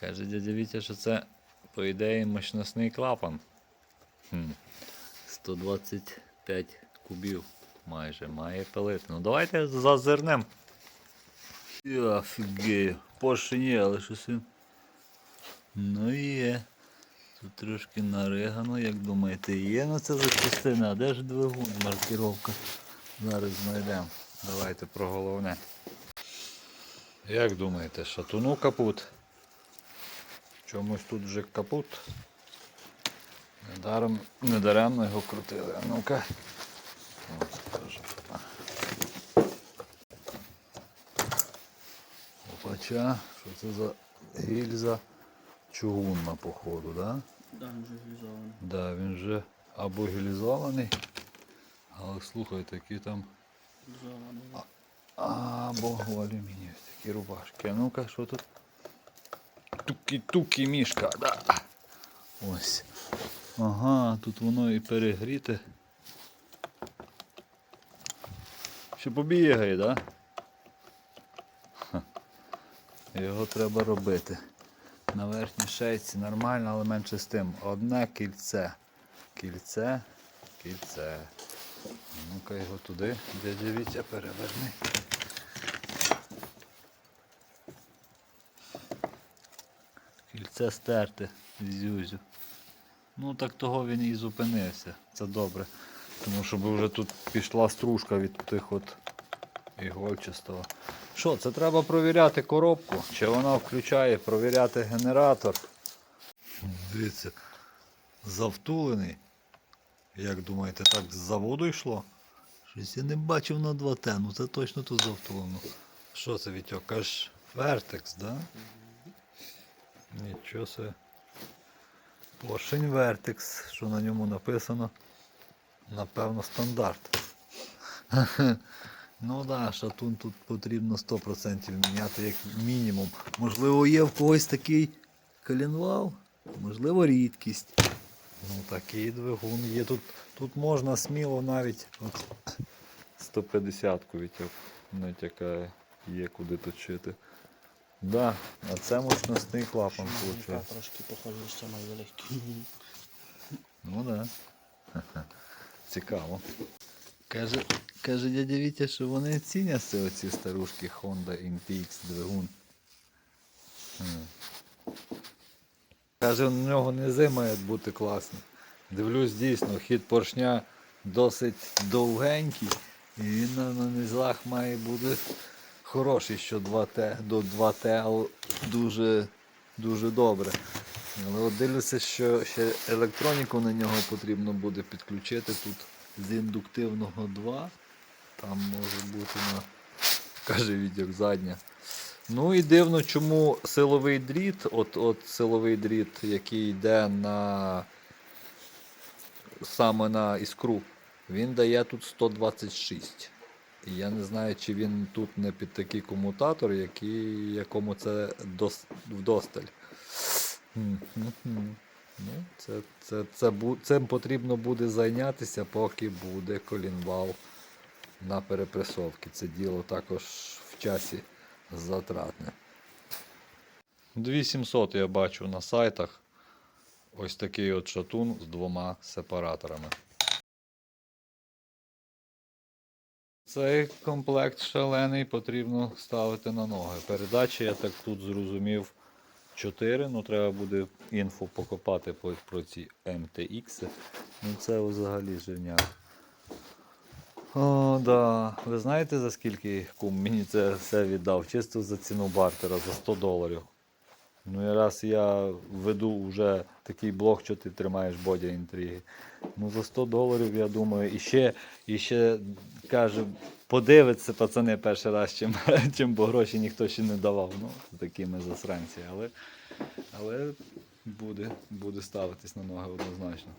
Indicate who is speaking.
Speaker 1: Каже дядя Вітя, що це, по ідеї, мощностний клапан. Хм. 125 кубів майже має пилити. Ну давайте зазирнем. Я офігею. Поршень є, але щось він. Ну є. Тут трошки наригано, як думаєте, є на це запчастина, а де ж двигун, маркіровка? Зараз знайдемо. Давайте про головне. Як думаєте, шатуну капут? Чомусь тут вже капут. Недаром, недаремно його крутили. А ну-ка. Опача, що це за гільза чугунна, походу, да?
Speaker 2: Да, він вже глізований.
Speaker 1: Да, він вже або гілізований, але слухайте, які там або алюмінієві такі рубашки. А ну-ка, що тут? Тукі-тукі мішка, да. Ось. Ага, тут воно і перегріте. Ще побігає, да? Ха. Його треба робити. На верхній шейці нормально, але менше з тим. Одне кільце. Кільце, кільце. Ну-ка його туди, дядя Вітя переверни. Кільце стерте зюзю. Ну так того він і зупинився. Це добре. Тому що вже тут пішла стружка від тих от ігольчастого. Що, це треба провіряти коробку, чи вона включає, провіряти генератор. Дивіться, завтулений. Як думаєте, так з заводу йшло? Щось я не бачив на 2Т, ну це точно тут завтулено. Що це Вітьок? Кажеш Вертекс, да? Нічого себе. Поршень Вертекс, що на ньому написано. Напевно, стандарт. Ну да, шатун тут потрібно 100% міняти як мінімум. Можливо, є в когось такий коленвал, можливо, рідкість. Ну такий двигун є. Тут, тут можна сміло навіть 150-ку відтяк натякає, є куди точити. Да, а це мощностний клапан виходить.
Speaker 2: трошки похоже, що найвеликий.
Speaker 1: Ну да. Цікаво. Каже, каже дядя Вітя, що вони ціняться оці старушки Honda MPX двигун. Каже, у нього низи мають бути класні. Дивлюсь, дійсно, хід поршня досить довгенький, і він на, на низах має бути хороший, що 2Т до 2Т, але дуже, дуже добре. Але от дивлюся, що ще електроніку на нього потрібно буде підключити тут з індуктивного 2. Там може бути на, каже віддяк задня. Ну і дивно, чому силовий дріт, от, от силовий дріт, який йде на саме на іскру, він дає тут 126. Я не знаю, чи він тут не під такий комутатор, який, якому це дос, вдосталь. Ну, це, це, це, цим потрібно буде зайнятися, поки буде колінвал на перепресовки. Це діло також в часі затратне. 2700 я бачу на сайтах. Ось такий от шатун з двома сепараторами. Цей комплект шалений потрібно ставити на ноги. Передачі, я так тут зрозумів, 4. Ну, треба буде інфу покопати про ці MTX. Ну, це взагалі живняк. О, да. Ви знаєте за скільки кум мені це все віддав? Чисто за ціну бартера, за 100 доларів. Ну і раз я веду вже такий блог, що ти тримаєш бодя інтриги. Ну за 100 доларів, я думаю, і ще, і ще каже, подивиться пацани перший раз, чим, чим бо гроші ніхто ще не давав. Ну, такі ми засранці. Але, але буде, буде ставитись на ноги однозначно.